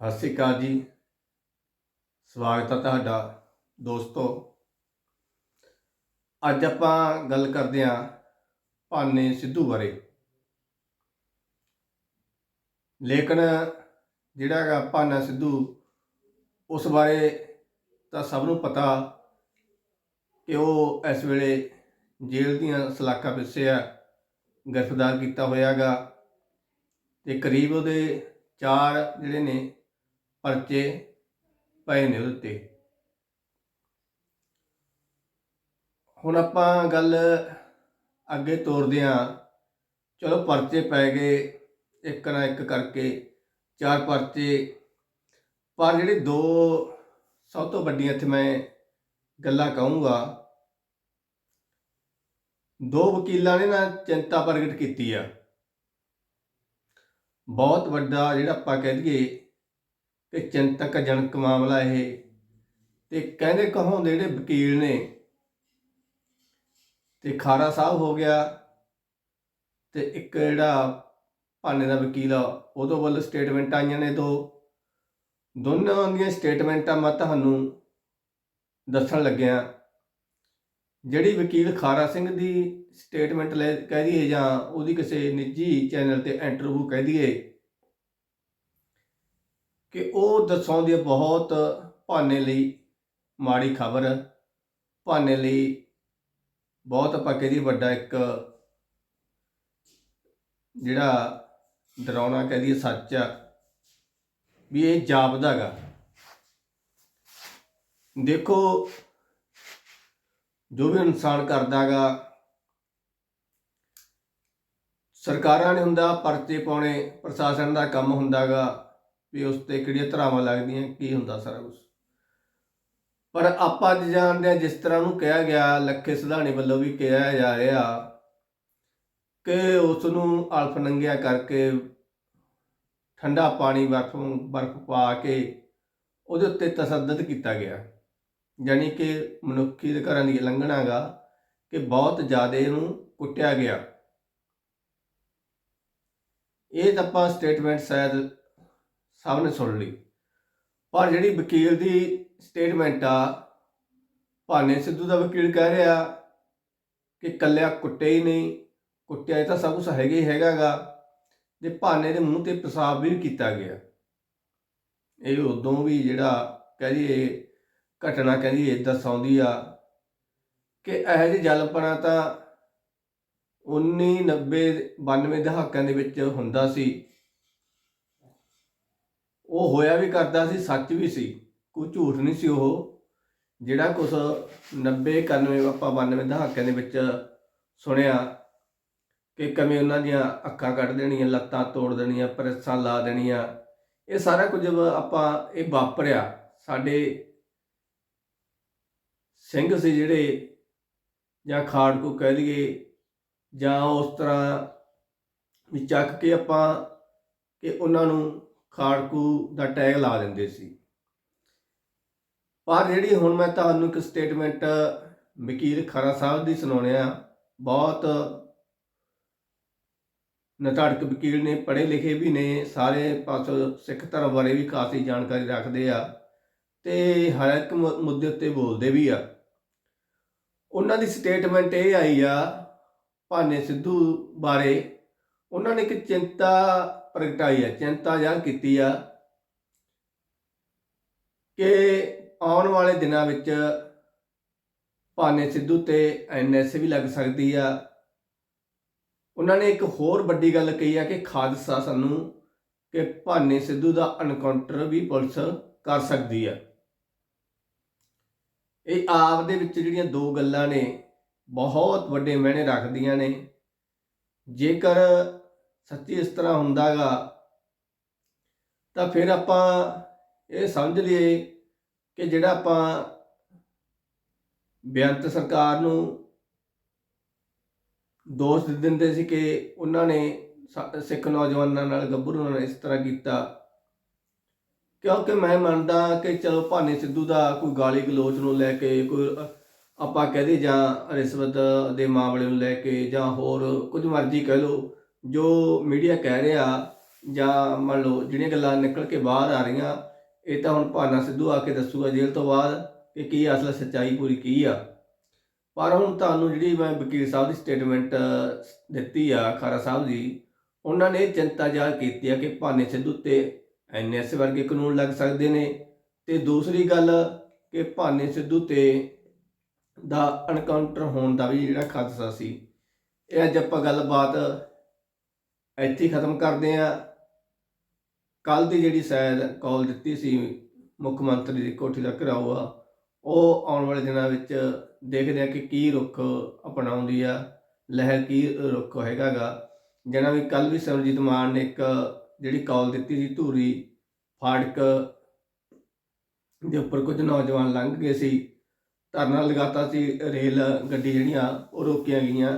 ਸਤਿ ਸ਼੍ਰੀ ਅਕਾਲ ਜੀ। ਸਵਾਗਤ ਹੈ ਤੁਹਾਡਾ ਦੋਸਤੋ। ਅੱਜ ਆਪਾਂ ਗੱਲ ਕਰਦੇ ਹਾਂ ਭਾਨੇ ਸਿੱਧੂ ਬਾਰੇ। ਲੇਕਿਨ ਜਿਹੜਾ ਹੈਗਾ ਭਾਨਾ ਸਿੱਧੂ, ਉਸ ਬਾਰੇ ਤਾਂ ਸਭ ਨੂੰ ਪਤਾ ਕਿ ਉਹ ਇਸ ਵੇਲੇ ਜੇਲ੍ਹ ਦੀਆਂ ਸਲਾਖਾਂ ਪਿੱਛੇ ਆ, ਗ੍ਰਿਫਤਾਰ ਕੀਤਾ ਹੋਇਆਗਾ ਤੇ ਕਰੀਬ ਉਹਦੇ ਚਾਰ ਜਿਹੜੇ ਨੇ ਪਰਚੇ ਪਏ ਨੇ ਉਹਦੇ ਉੱਤੇ। ਹੁਣ ਆਪਾਂ ਗੱਲ ਅੱਗੇ ਤੋਰਦੇ ਹਾਂ। ਚਲੋ ਪਰਚੇ ਪੈ ਗਏ ਇੱਕ ਨਾ ਇੱਕ ਕਰਕੇ, ਚਾਰ ਪਰਚੇ। ਪਰ ਜਿਹੜੇ ਦੋ ਸਭ ਤੋਂ ਵੱਡੀਆਂ ਇੱਥੇ ਮੈਂ ਗੱਲਾਂ ਕਹੂੰਗਾ। ਦੋ ਵਕੀਲਾਂ ਨੇ ਨਾ ਚਿੰਤਾ ਪ੍ਰਗਟ ਕੀਤੀ ਆ। ਬਹੁਤ ਵੱਡਾ ਜਿਹੜਾ ਆਪਾਂ ਕਹਿ ਦਈਏ ਕਿ ਚਿੰਤਕ ਜਨਕ ਮਾਮਲਾ ਇਹ। ਤੇ ਕਹਿੰਦੇ ਕਹੋਂਦੇ ਜਿਹੜੇ ਵਕੀਲ ਨੇ, ਤੇ ਖਾਰਾ ਸਾਹਿਬ ਹੋ ਗਿਆ, ਤੇ ਇੱਕ ਜਿਹੜਾ ਭਾਨੇ ਦਾ ਵਕੀਲ ਆ, ਉਹਦੋਂ ਵੱਲ ਸਟੇਟਮੈਂਟ ਆਈਆਂ ਨੇ ਦੋ। ਦੋਨਾਂ ਦੀਆਂ ਸਟੇਟਮੈਂਟਾਂ ਮੈਂ ਤੁਹਾਨੂੰ ਦੱਸਣ ਲੱਗਿਆ। ਜਿਹੜੀ ਵਕੀਲ ਖਾਰਾ ਸਿੰਘ ਦੀ ਸਟੇਟਮੈਂਟ ਲੈ ਕਹਿ ਦਈਏ ਜਾਂ ਉਹਦੀ ਕਿਸੇ ਨਿੱਜੀ ਚੈਨਲ ਤੇ ਇੰਟਰਵਿਊ ਕਹਿ ਦਈਏ ਕਿ ਉਹ ਦਰਸਾਉਂਦੀ ਹੈ ਬਹੁਤ ਭਾਨੇ ਲਈ ਮਾੜੀ ਖਬਰ ਭਾਨੇ ਲਈ ਬਹੁਤ ਆਪਾਂ ਕਹਦੀ ਵੱਡਾ ਇੱਕ ਜਿਹੜਾ ਡਰਾਉਣਾ ਕਹਦੀ ਸੱਚ ਆ ਵੀ ਇਹ ਜਾਪਦਾਗਾ ਦੇਖੋ, ਜੋ ਵੀ ਇਨਸਾਨ ਕਰਦਾਗਾ ਸਰਕਾਰਾਂ ਨੇ ਹੁੰਦਾ, ਪਰਚੇ ਪਾਉਣੇ, ਪ੍ਰਸ਼ਾਸਨ ਦਾ ਕੰਮ ਹੁੰਦਾਗਾ ਵੀ ਉਸ ਤੇ ਕਿਹੜੀਆਂ ਧਰਾਵਾਂ ਲੱਗਦੀਆਂ, ਕੀ ਹੁੰਦਾ ਸਾਰਾ ਕੁਝ ਪਰ ਆਪਾਂ ਅੱਜ ਜਾਣਦੇ ਹਾਂ, ਜਿਸ ਤਰ੍ਹਾਂ ਨੂੰ ਕਿਹਾ ਗਿਆ, ਲੱਖੇ ਸਿਧਾਣੀ ਵੱਲੋਂ ਵੀ ਕਿਹਾ ਜਾ ਰਿਹਾ ਕਿ ਉਸ ਨੂੰ ਅਲਫ ਨੰਗਿਆ ਕਰਕੇ ਠੰਡਾ ਪਾਣੀ ਬਰਫ ਬਰਫ ਪਾ ਕੇ ਉਹਦੇ ਉੱਤੇ ਤਸੱਦਦ ਕੀਤਾ ਗਿਆ। ਯਾਨੀ ਕਿ ਮਨੁੱਖੀ ਅਧਿਕਾਰਾਂ ਘਰਾਂ ਦੀ ਲੰਘਣਾਗਾ ਕਿ ਬਹੁਤ ਜ਼ਿਆਦਾ ਇਹਨੂੰ ਕੁੱਟਿਆ ਗਿਆ। ਇਹ ਤਾਂ ਆਪਾਂ ਸਟੇਟਮੈਂਟ ਸ਼ਾਇਦ ਸਭ ਨੇ ਸੁਣ ਲਈ। ਪਰ ਜਿਹੜੀ ਵਕੀਲ ਦੀ ਸਟੇਟਮੈਂਟ ਆ, ਭਾਨੇ ਸਿੱਧੂ ਦਾ ਵਕੀਲ ਕਹਿ ਰਿਹਾ ਕਿ ਕੱਲਿਆ ਕੁੱਟੇ ਹੀ ਨਹੀਂ, ਕੁੱਟਿਆ ਤਾਂ ਸਭ ਕੁਝ ਹੈਗਾ ਹੀ ਹੈਗਾਗਾ, ਤੇ ਭਾਨੇ ਦੇ ਮੂੰਹ ਤੇ ਪਿਸ਼ਾਬ ਵੀ ਕੀਤਾ ਗਿਆ। ਇਹ ਉਦੋਂ ਵੀ ਜਿਹੜਾ ਕਹਿ ਲਈਏ ਘਟਨਾ ਕਹਿੰਦੀ ਇਹ ਦਰਸਾਉਂਦੀ ਆ ਕਿ ਇਹੋ ਜਿਹੀ ਜਲਪਣਾ ਤਾਂ 19 90 92 ਦਹਾਕਿਆਂ ਦੇ ਵਿੱਚ ਹੁੰਦਾ ਸੀ। ਉਹ ਹੋਇਆ ਵੀ ਕਰਦਾ ਸੀ, ਸੱਚ ਵੀ ਸੀ। ਕੋਈ ਝੂਠ ਨਹੀਂ ਸੀ ਉਹ। ਜਿਹੜਾ ਕੁਝ 90 91 ਆਪਾਂ 92 ਦਹਾਕਿਆਂ ਦੇ ਵਿੱਚ ਸੁਣਿਆ ਕਿ ਕਮੇ ਉਹਨਾਂ ਦੀਆਂ ਅੱਖਾਂ ਕੱਢ ਦੇਣੀਆਂ, ਲੱਤਾਂ ਤੋੜ ਦੇਣੀਆਂ, ਪ੍ਰੈਸਾਂ ਲਾ ਦੇਣੀਆਂ, ਇਹ ਸਾਰਾ ਕੁਝ ਆਪਾਂ, ਇਹ ਵਾਪਰਿਆ। ਸਾਡੇ ਸਿੰਘ ਸੀ ਜਿਹੜੇ, ਜਾਂ ਖਾੜਕੂ ਕਹਿ ਲਈਏ, ਜਾਂ ਉਸ ਤਰ੍ਹਾਂ ਵੀ ਚੱਕ ਕੇ ਆਪਾਂ, ਕਿ ਉਹਨਾਂ ਨੂੰ ਖਾੜਕੂ ਦਾ ਟੈਗ ਲਾ ਦਿੰਦੇ ਸੀ। ਪਰ ਜਿਹੜੀ ਹੁਣ ਮੈਂ ਤੁਹਾਨੂੰ ਇੱਕ ਸਟੇਟਮੈਂਟ ਵਕੀਲ ਖਰਾ ਸਾਹਿਬ ਦੀ ਸੁਣਾਉਣਿਆ ਬਹੁਤ ਨਤਾੜਕ ਵਕੀਲ ਨੇ, ਪੜ੍ਹੇ ਲਿਖੇ ਵੀ ਨੇ, ਸਾਰੇ ਪਾਸੋਂ ਸਿੱਖ ਧਰਮ ਬਾਰੇ ਵੀ ਖਾਸੀ ਜਾਣਕਾਰੀ ਰੱਖਦੇ ਆ ਤੇ ਹਰ ਇੱਕ ਮੁ- ਮੁੱਦੇ ਉੱਤੇ ਬੋਲਦੇ ਵੀ ਆ। ਉਹਨਾਂ ਦੀ ਸਟੇਟਮੈਂਟ ਇਹ ਆਈ ਆ, ਭਾਨੇ ਸਿੱਧੂ ਬਾਰੇ ਉਹਨਾਂ ਨੇ ਇੱਕ ਚਿੰਤਾ ਪ੍ਰਗਟਾਈ ਹੈ, ਚਿੰਤਾ ਜ਼ਾਹਰ ਕੀਤੀ ਆ ਕਿ ਆਉਣ ਵਾਲੇ ਦਿਨਾਂ ਵਿੱਚ ਭਾਨੇ ਸਿੱਧੂ ਤੇ ਐਨਐਸ ਵੀ ਲੱਗ ਸਕਦੀ ਆ। ਉਹਨਾਂ ਨੇ ਇੱਕ ਹੋਰ ਵੱਡੀ ਗੱਲ ਕਹੀ ਆ ਕਿ ਖਾਦਸਾ ਸਾਨੂੰ ਕਿ ਭਾਨੇ ਸਿੱਧੂ ਦਾ ਐਨਕਾਊਂਟਰ ਵੀ ਪੁਲਿਸ ਕਰ ਸਕਦੀ ਆ। ਇਹ ਆਪ ਦੇ ਵਿੱਚ ਜਿਹੜੀਆਂ ਦੋ ਗੱਲਾਂ ਨੇ, ਬਹੁਤ ਵੱਡੇ ਮਹਿਣੇ ਰੱਖਦੀਆਂ ਨੇ। ਜੇਕਰ ਸੱਚੀ ਇਸ ਤਰ੍ਹਾਂ ਹੁੰਦਾਗਾ, ਤਾਂ ਫਿਰ ਆਪਾਂ ਇਹ ਸਮਝ ਲਈਏ ਕਿ ਜਿਹੜਾ ਆਪਾਂ ਬੇਅੰਤ ਸਰਕਾਰ ਨੂੰ ਦੋਸ਼ ਦਿੰਦੇ ਸੀ ਕਿ ਉਹਨਾਂ ਨੇ ਸਾ- ਸਿੱਖ ਨੌਜਵਾਨਾਂ ਨਾਲ ਗੱਭਰੂਆਂ ਨਾਲ ਇਸ ਤਰ੍ਹਾਂ ਕੀਤਾ, ਕਿਉਂਕਿ ਮੈਂ ਮੰਨਦਾ ਕਿ ਚਲੋ ਭਾਨੇ ਸਿੱਧੂ ਦਾ ਕੋਈ ਗਾਲੀ ਗਲੋਚ ਨੂੰ ਲੈ ਕੇ, ਕੋਈ ਆਪਾਂ ਕਹਦੇ ਜਾਂ ਰਿਸ਼ਵਤ ਦੇ ਮਾਮਲੇ ਨੂੰ ਲੈ ਕੇ ਜਾਂ ਹੋਰ ਕੁਝ ਮਰਜ਼ੀ ਕਹਿ ਲਓ, ਜੋ ਮੀਡੀਆ ਕਹਿ ਰਿਹਾ ਜਾਂ ਮੰਨ ਲਓ ਜਿਹੜੀਆਂ ਗੱਲਾਂ ਨਿਕਲ ਕੇ ਬਾਹਰ ਆ ਰਹੀਆਂ, ਇਹ ਤਾਂ ਹੁਣ ਭਾਨਾ ਸਿੱਧੂ ਆ ਕੇ ਦੱਸੂਗਾ ਜੇਲ੍ਹ ਤੋਂ ਬਾਅਦ ਕਿ ਕੀ ਅਸਲ ਸੱਚਾਈ ਪੂਰੀ ਕੀ ਆ। ਪਰ ਹੁਣ ਤੁਹਾਨੂੰ ਜਿਹੜੀ ਮੈਂ ਵਕੀਲ ਸਾਹਿਬ ਦੀ ਸਟੇਟਮੈਂਟ ਦਿੱਤੀ ਆ ਖਾਰਾ ਸਾਹਿਬ ਦੀ, ਉਹਨਾਂ ਨੇ ਚਿੰਤਾ ਜ਼ਾਹਰ ਕੀਤੀ ਆ ਕਿ ਭਾਨੇ ਸਿੱਧੂ ਤੇ ਐਨਐਸ ਵਰਗੇ ਕਾਨੂੰਨ ਲੱਗ ਸਕਦੇ ਨੇ। ਤੇ ਦੂਸਰੀ ਗੱਲ ਕਿ ਭਾਨੇ ਸਿੱਧੂ ਤੇ ਦਾ ਐਨਕਾਊਂਟਰ ਹੋਣ ਦਾ ਵੀ ਜਿਹੜਾ ਖਦਸ਼ਾ ਸੀ। ਇਹ ਅੱਜ ਆਪਾਂ ਗੱਲਬਾਤ ਇੱਥੇ ਖਤਮ ਕਰਦੇ ਆ ਕੱਲ ਦੀ ਜਿਹੜੀ ਸ਼ਾਇਦ ਕਾਲ ਦਿੱਤੀ ਸੀ ਮੁੱਖ ਮੰਤਰੀ ਦੀ, ਕੋਠੀ ਦਾ ਘਿਰਾਓ ਆ, ਉਹ ਆਉਣ ਵਾਲੇ ਦਿਨਾਂ ਵਿੱਚ ਦੇਖਦੇ ਆ ਕਿ ਕੀ ਰੁੱਖ ਅਪਣਾਉਂਦੀ ਆ, ਲਹਿਰ ਕੀ ਰੁਖ ਹੈਗਾਗਾ। ਜਿਹਨਾਂ ਵੀ ਕੱਲ ਵੀ ਸਿਮਰਜੀਤ ਮਾਨ ਨੇ ਇੱਕ ਜਿਹੜੀ ਕਾਲ ਦਿੱਤੀ ਸੀ ਧੂਰੀ ਫਾੜਕ ਦੇ ਉੱਪਰ ਕੁਝ ਨੌਜਵਾਨ ਲੰਘ ਗਏ ਸੀ। ਧਰਨਾ ਲਗਾਤਾ ਸੀ ਰੇਲ ਗੱਡੀ ਜਿਹੜੀਆਂ ਉਹ ਰੋਕੀਆਂ ਗਈਆਂ।